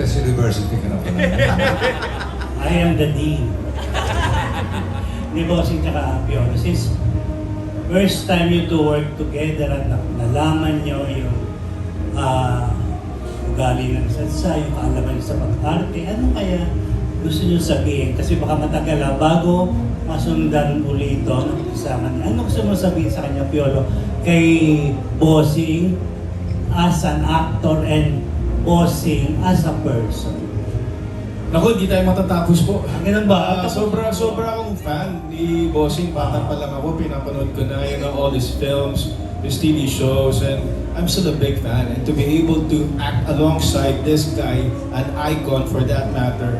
Marites University ka na pala. I am the dean. Ni Bossing tsaka Piolo. Since first time you to work together at na- nalaman nyo yung ah, ugali ng salsa, yung kaalaman sa pag-arte, ano kaya gusto nyo sabihin? Kasi baka matagal na bago masundan uli ito ng isama niya. Ano gusto mo sabihin sa kanya, Piolo? Kay Bossing as an actor and Bossing as a person. Naku, hindi tayo matatapos po. Ganun ba? Ah, sobra, sobra akong fan ni Bossing. Bata pa lang ako, pinapanood ko na yun all his films, his TV shows, and I'm still a big fan. And to be able to act alongside this guy, an icon for that matter,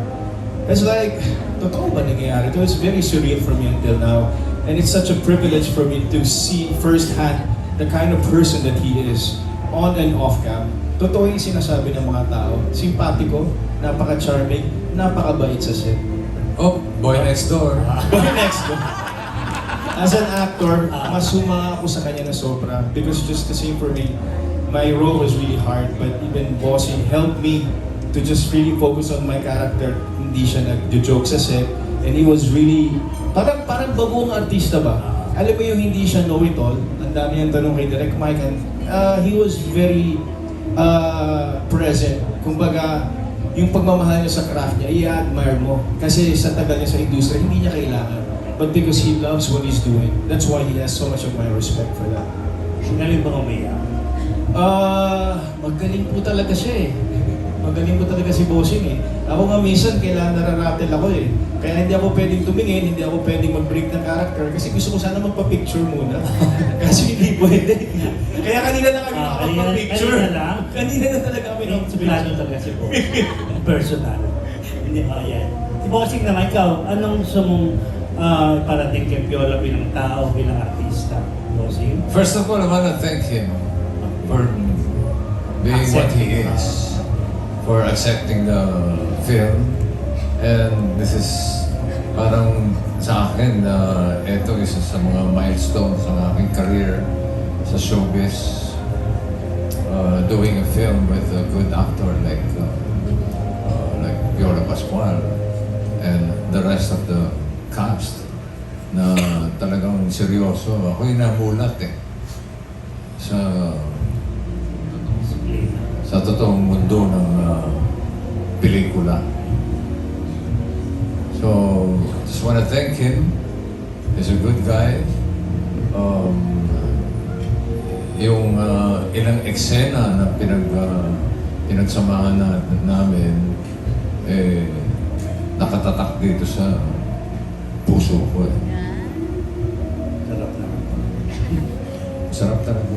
it's like, totoo ba nangyayari? ito? It's very surreal for me until now. And it's such a privilege for me to see firsthand the kind of person that he is on and off cam. Totoo yung sinasabi ng mga tao. Simpatiko, napaka-charming, napakabait sa set. oh, boy next door. But next one. As an actor, mas humanga ako sa kanya na sobra. Because just the same for me, my role was really hard. But even bossing helped me to just really focus on my character. Hindi siya nag-joke sa set. And he was really, parang, parang babuong artista ba? Alam mo yung hindi siya know-it-all. Ang dami yung tanong kay Direk Mike. And uh, he was very uh, present. Kumbaga, yung pagmamahal niya sa craft niya, i-admire mo. Kasi sa tagal niya sa industriya, hindi niya kailangan. But because he loves what he's doing, that's why he has so much of my respect for that. Galing ba umiyak? Ah, magaling po talaga siya eh. Magaling po talaga si Bossing eh. Ako nga minsan kailangan nararatel ako eh. Kaya hindi ako pwedeng tumingin, hindi ako pwedeng mag-break ng character kasi gusto ko sana magpa-picture muna. kasi hindi pwede. Kaya kanina na kami Ah, nakapag-picture. kanina- kanina lang? Kanina na talaga kami Suplado nakapag-picture. talaga si Bossing. Personal. Hindi, oh yan. Si Bossing naman, ikaw, anong gusto mong ah, parating kay Piolo bilang tao, bilang artista? Bossing? First of all, I want to thank him for being what he is, for accepting the film. And this is parang sa akin na ito isa sa mga milestones ng aking career sa showbiz. Uh, doing a film with a good actor like uh, uh, like Piolo Pascual and the rest of the cast na talagang seryoso. Ako yung namulat eh sa sa totoong mundo ng uh, pelikula. So, just want to thank him. He's a good guy. Um, yung uh, ilang eksena na pinag, uh, pinagsamahan na, namin, eh, nakatatak dito sa puso ko eh. Sarap na. Sarap talaga.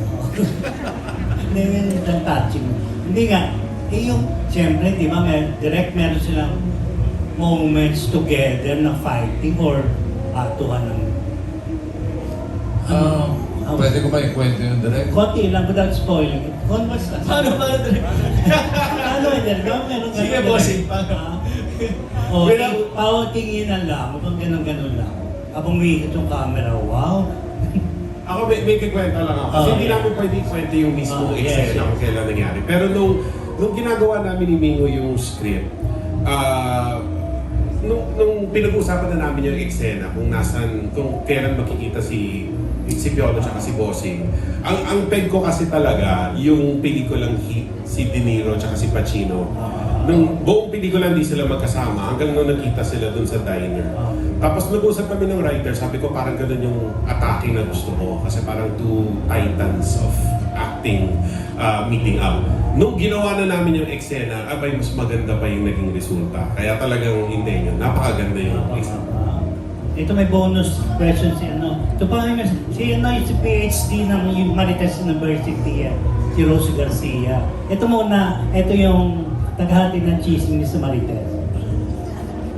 Yun yung touching. Hindi nga, eh yung, siyempre, di ba, may, direct meron silang moments together na fighting or atuhan ng Ah, pwede ko ba ikwento yung direct? Konti lang, without spoiling. Kung mas... Paano ba na ano yun, Direk? Meron ganun. Sige, bossing, paano? O, Without- pawatinginan lang, kung ganun-ganun lang. Habang umiikot yung camera, wow! Ako may, may kikwento lang ako. Kasi Ah, hindi yeah. namin pwede ikwento yung mismo Ah, yes, eksena yes. kung kailan nangyari. Pero nung, nung ginagawa namin ni Mingo yung script, ah, nung, nung pinag-uusapan na namin yung eksena, kung nasan, kung kailan makikita si si Piolo at si Bossing. Ang ang peg ko kasi talaga yung pelikulang hit si De Niro at si Pacino. Ah. Nung buong pelikula hindi sila magkasama hanggang nung nakita sila dun sa diner. Tapos nag-usap kami ng writer, sabi ko parang ganun yung attacking na gusto ko kasi parang two titans of acting uh, meeting up. Nung ginawa na namin yung eksena, abay mas maganda pa yung naging resulta. Kaya talagang hindi yun. Napakaganda yung eksena. Ito may bonus question si ano. Ito pa nga, si ano yung si PhD ng Marites University, eh, si Rose Garcia. Ito muna, ito yung taghati ng chismis sa Marites.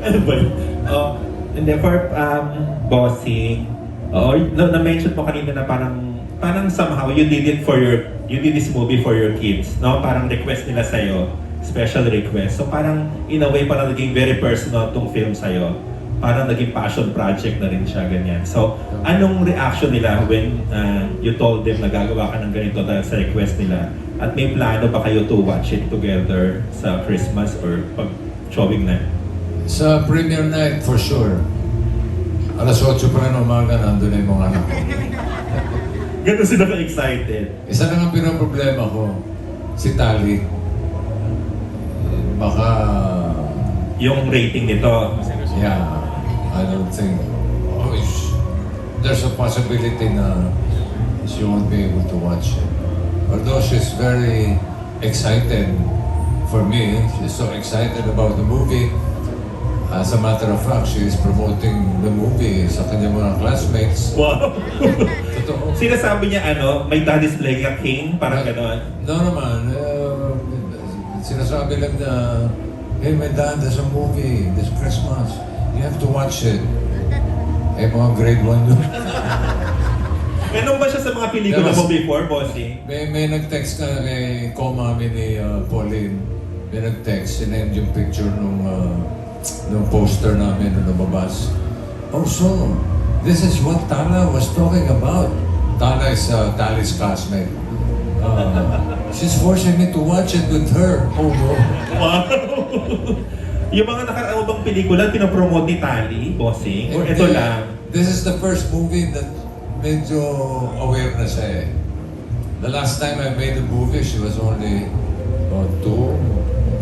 Ano ba yun? Oh, then for um, bossing, oh, na- na-mention mo kanina na parang parang somehow you did it for your you did this movie for your kids, no? Parang request nila sa'yo, special request. So parang in a way parang naging very personal tong film sa'yo. parang naging passion project na rin siya, ganyan. So, anong reaction nila when uh, you told them na gagawa ka ng ganito dahil sa request nila? At may plano ba kayo to watch it together sa Christmas or pag showing na? Sa premiere night, for sure. Alas 8 pa rin umaga, nandun na yung mga anak ko. Ganun sila ka-excited. Isa lang ang pinoproblema ko, si Tali. Baka, Yung rating nito, yeah, I don't think, oh, there's a possibility na she won't be able to watch it. Although she's very excited for me, she's so excited about the movie. As a matter of fact, she is promoting the movie sa kanyang mga classmates. wow! Totoo. Sinasabi niya ano, may daddy's leg a king, parang gano'n. No naman. Uh, sinasabi lang na, hey, my dad, there's a movie this Christmas. You have to watch it. Eh, mga grade 1 yun. Ganun ba siya sa mga pelikula Yes. mo before, bossing? may, may nag-text ka kay co-mami ni uh, Pauline. May nag-text, sinend yung picture nung, uh, nung poster namin nung lumabas. Oh, so, this is what Tala was talking about. Tala is uh, Tali's classmate. Uh, she's forcing me to watch it with her. Oh, no. Wow! yung mga nakaraang pelikula, pinapromote ni Tali, bossing? Or ito lang? This is the first movie that medyo aware na siya eh. The last time I made a movie, she was only oh, two,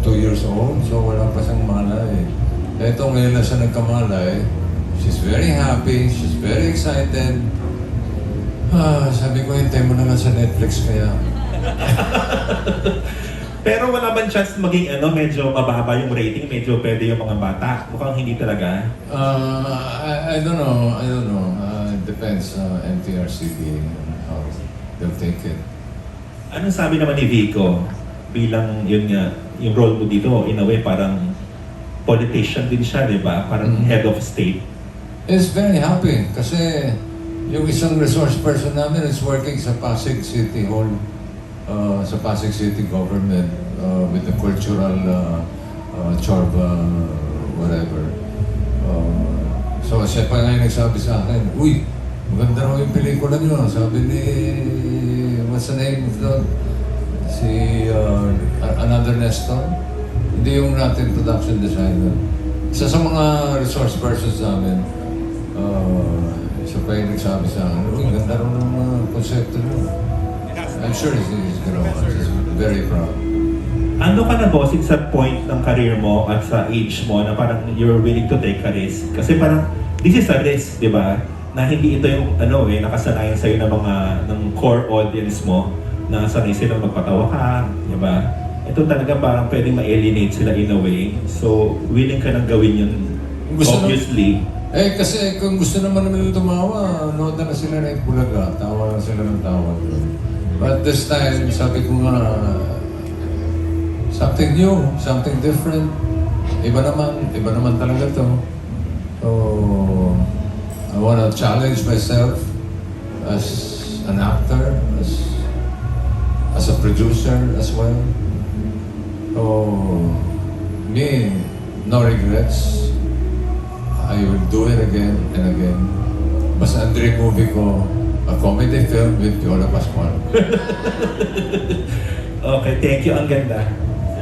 two years old. So wala pa siyang malay. Ito ngayon na siya nagkamalay. She's very happy, she's very excited. Ah, sabi ko, hintay mo na nga sa Netflix kaya. Pero wala bang chance maging ano, medyo mababa yung rating, medyo pwede yung mga bata? Mukhang hindi talaga. Uh, I, I don't know, I don't know. Uh, it depends uh, NTRCB how they'll take it. Anong sabi naman ni Vico bilang yun nga, yung role mo dito, in a way parang politician din siya, di ba? Parang Mhm. head of state. is very happy kasi yung isang resource person namin is working sa Pasig City Hall, uh, sa Pasig City government uh, with the cultural uh, uh, chorba, whatever. Uh, so siya pa nga yung nagsabi sa akin, Uy, maganda raw yung pelikula niyo. Sabi ni, what's the name of the, si uh, Another Nestor? Hindi yung natin production designer. Isa sa mga resource persons namin, uh, siya pa yung nagsabi sa akin, uy, ganda raw ng mga konsepto niyo. I'm sure he's, he's gonna watch. He's very proud. Ano ka na bossing sa point ng career mo at sa age mo na parang you're willing to take a risk? Kasi parang this is a risk, di ba? Na hindi ito yung ano eh, nakasanayan sa'yo ng mga ng core audience mo na sanay sila magpatawa ka, di ba? Ito talaga parang pwedeng ma-alienate sila in a way. So, willing ka nang gawin yun, Gusto na- obviously. Eh, kasi kung gusto naman namin tumawa, nood na sila na Bulaga. Tawa na sila ng tawa. But this time, sabi ko nga, something new, something different. Iba naman, iba naman talaga to. So, I want to challenge myself as an actor, as as a producer as well. So, me, no regrets. I will do it again and again. Basta ang dream movie ko, a comedy film with Yola Pascual. Okay, thank you. Ang ganda.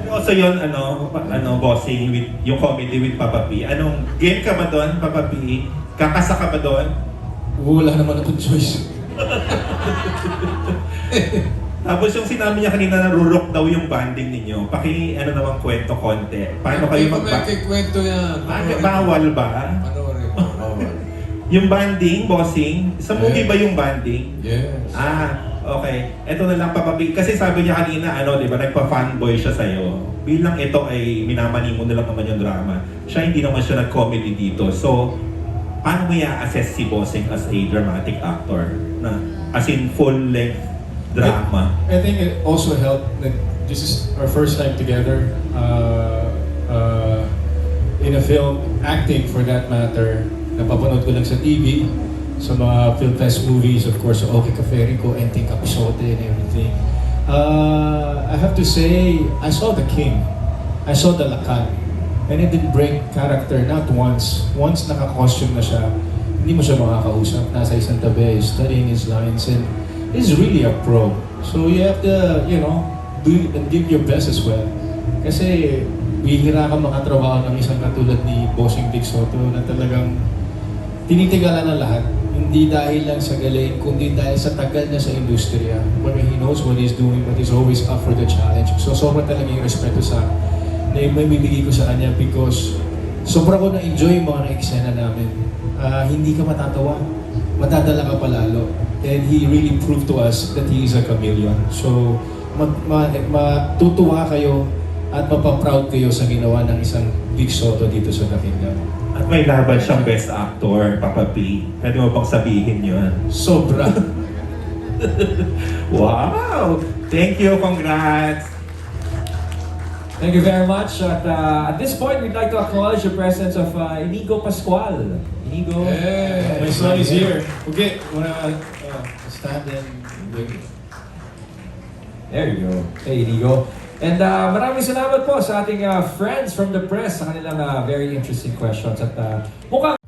Also yun, ano, pa- ano, bossing with, yung comedy with Papa P. Anong, game ka ba doon, Papa P? Kakasa ka ba doon? Wala naman akong choice. Tapos yung sinabi niya kanina na rurok daw yung banding ninyo. Paki, ano naman kwento konti. Paano kayo Hindi ko mag kikwento yan. Ah, bawal ba? Panoorin mo, bawal. Yung banding, bossing? Sa movie ba yung banding? Yes. Ah, okay. Ito na lang papabi. Kasi sabi niya kanina, ano, di ba, nagpa-fanboy siya sa'yo. Bilang ito ay minamani mo na lang naman yung drama. Siya hindi naman siya nag-comedy dito. So, paano mo i-assess si Bossing as a dramatic actor? Na, as in full-length drama. I think it also helped that this is our first time together uh, uh, in a film, acting for that matter. Napapanood ko lang sa TV, sa mga film fest movies, of course, Okay Caferico, Enting Capisote and everything. Uh, I have to say, I saw The King. I saw The Lacan. And it did break character not once. Once naka-costume na siya, hindi mo siya makakausap. Nasa isang tabi, studying his lines, and he's really a pro. So you have to, you know, do and give your best as well. Kasi bihira ka makatrabaho ng isang katulad ni Bossing Big Soto na talagang tinitigalan ng lahat. Hindi dahil lang sa galing, kundi dahil sa tagal niya sa industriya. Where he knows what he's doing, but he's always up for the challenge. So sobrang talaga yung respeto sa na yung may bibigay ko sa kanya because sobra ko na-enjoy yung mga na-eksena namin. Ah, hindi ka matatawa. Matadala ka palalo. And he really proved to us that he is a chameleon. So, mag, ma, matutuwa kayo at mapaproud kayo sa ginawa ng isang Big Soto dito sa The Kingdom. At may laban siyang best actor, Papa P. Pwede mo bang sabihin yun? Sobra. Wow! Thank you, congrats! Thank you very much. At uh, at this point, we'd like to acknowledge the presence of uh, Inigo Pascual. Inigo. Hey, My son is here. Okay, wanna uh, stand and wait. There you go. Hey, Inigo. And uh, maraming salamat po sa ating uh, friends from the press sa kanilang uh, very interesting questions. At uh, mukhang